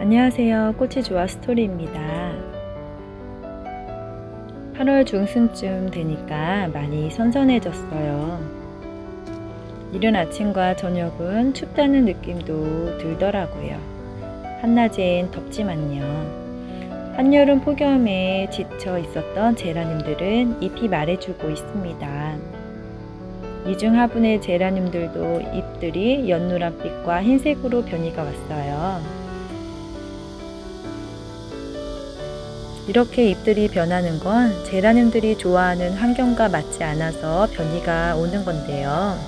안녕하세요. 꽃이 좋아 스토리입니다. 8월 중순쯤 되니까 많이 선선해졌어요. 이른 아침과 저녁은 춥다는 느낌도 들더라고요. 한낮엔 덥지만요. 한여름 폭염에 지쳐 있었던 제라늄들은 잎이 말해주고 있습니다. 이중 화분의 제라늄들도 잎들이 연노란빛과 흰색으로 변이가 왔어요. 이렇게 잎들이 변하는 건 제라늄들이 좋아하는 환경과 맞지 않아서 변이가 오는 건데요.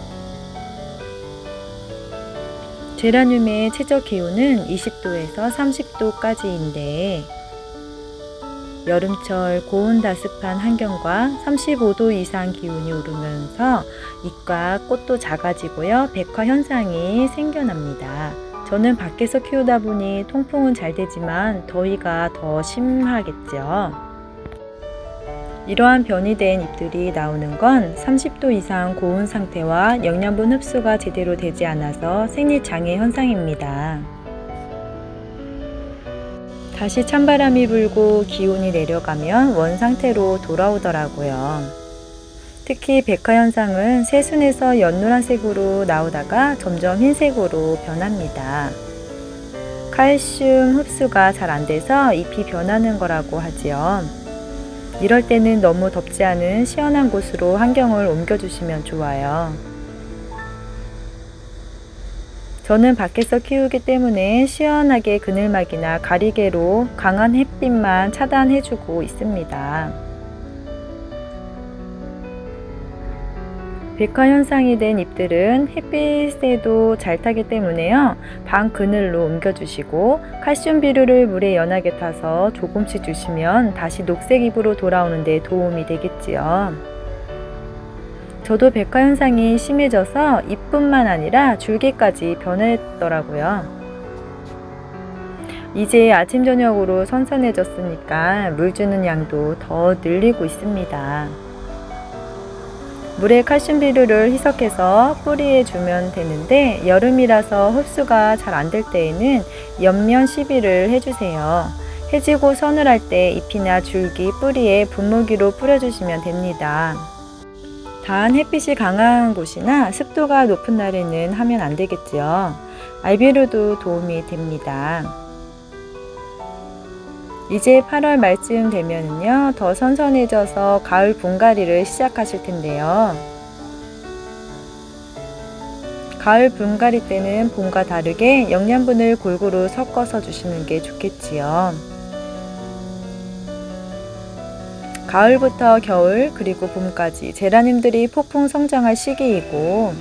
제라늄의 최저 기온은 20도에서 30도까지인데 여름철 고온다습한 환경과 35도 이상 기온이 오르면서 잎과 꽃도 작아지고요. 백화 현상이 생겨납니다. 저는 밖에서 키우다 보니 통풍은 잘 되지만 더위가 더 심하겠죠. 이러한 변이 된 잎들이 나오는 건 30도 이상 고온 상태와 영양분 흡수가 제대로 되지 않아서 생리장애 현상입니다. 다시 찬바람이 불고 기온이 내려가면 원 상태로 돌아오더라고요. 특히 백화 현상은 새순에서 연노란색으로 나오다가 점점 흰색으로 변합니다. 칼슘 흡수가 잘 안 돼서 잎이 변하는 거라고 하지요. 이럴 때는 너무 덥지 않은 시원한 곳으로 환경을 옮겨주시면 좋아요. 저는 밖에서 키우기 때문에 시원하게 그늘막이나 가리개로 강한 햇빛만 차단해주고 있습니다. 백화 현상이 된 잎들은 햇빛에도 잘 타기 때문에요. 방 그늘로 옮겨주시고 칼슘 비료를 물에 연하게 타서 조금씩 주시면 다시 녹색 잎으로 돌아오는 데 도움이 되겠지요. 저도 백화 현상이 심해져서 잎뿐만 아니라 줄기까지 변했더라고요. 이제 아침 저녁으로 선선해졌으니까 물 주는 양도 더 늘리고 있습니다. 물에 칼슘 비료를 희석해서 뿌리에 주면 되는데 여름이라서 흡수가 잘 안 될 때에는 옆면 시비를 해주세요. 해지고 서늘할 때 잎이나 줄기, 뿌리에 분무기로 뿌려주시면 됩니다. 단 햇빛이 강한 곳이나 습도가 높은 날에는 하면 안 되겠지요. 알비로도 도움이 됩니다. 이제 8월 말쯤 되면요. 더 선선해져서 가을 분갈이를 시작하실 텐데요. 가을 분갈이 때는 봄과 다르게 영양분을 골고루 섞어서 주시는 게 좋겠지요. 가을부터 겨울 그리고 봄까지 제라늄들이 폭풍 성장할 시기이고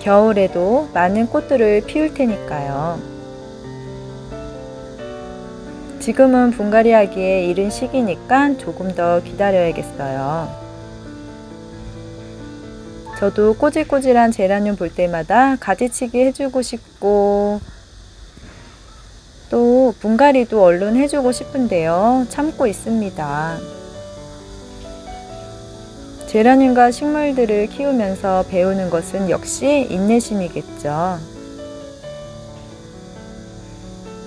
겨울에도 많은 꽃들을 피울 테니까요. 지금은 분갈이 하기에 이른 시기니까 조금 더 기다려야겠어요. 저도 꼬질꼬질한 제라늄 볼 때마다 가지치기 해주고 싶고 또 분갈이도 얼른 해주고 싶은데요. 참고 있습니다. 제라늄과 식물들을 키우면서 배우는 것은 역시 인내심이겠죠.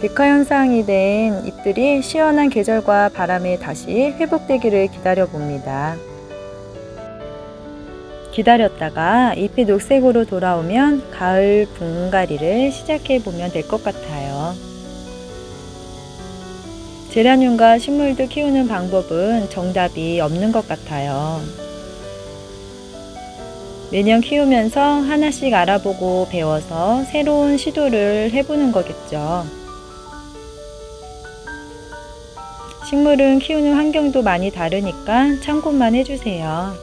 백화 현상이 된 잎들이 시원한 계절과 바람에 다시 회복되기를 기다려 봅니다. 기다렸다가 잎이 녹색으로 돌아오면 가을 분갈이를 시작해 보면 될 것 같아요. 제라늄과 식물도 키우는 방법은 정답이 없는 것 같아요. 매년 키우면서 하나씩 알아보고 배워서 새로운 시도를 해보는 거겠죠. 식물은 키우는 환경도 많이 다르니까 참고만 해주세요.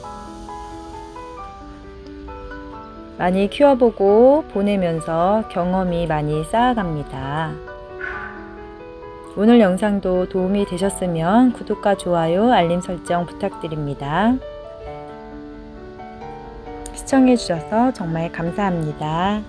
많이 키워보고 보내면서 경험이 많이 쌓아갑니다. 오늘 영상도 도움이 되셨으면 구독과 좋아요, 알림 설정 부탁드립니다. 시청해주셔서 정말 감사합니다.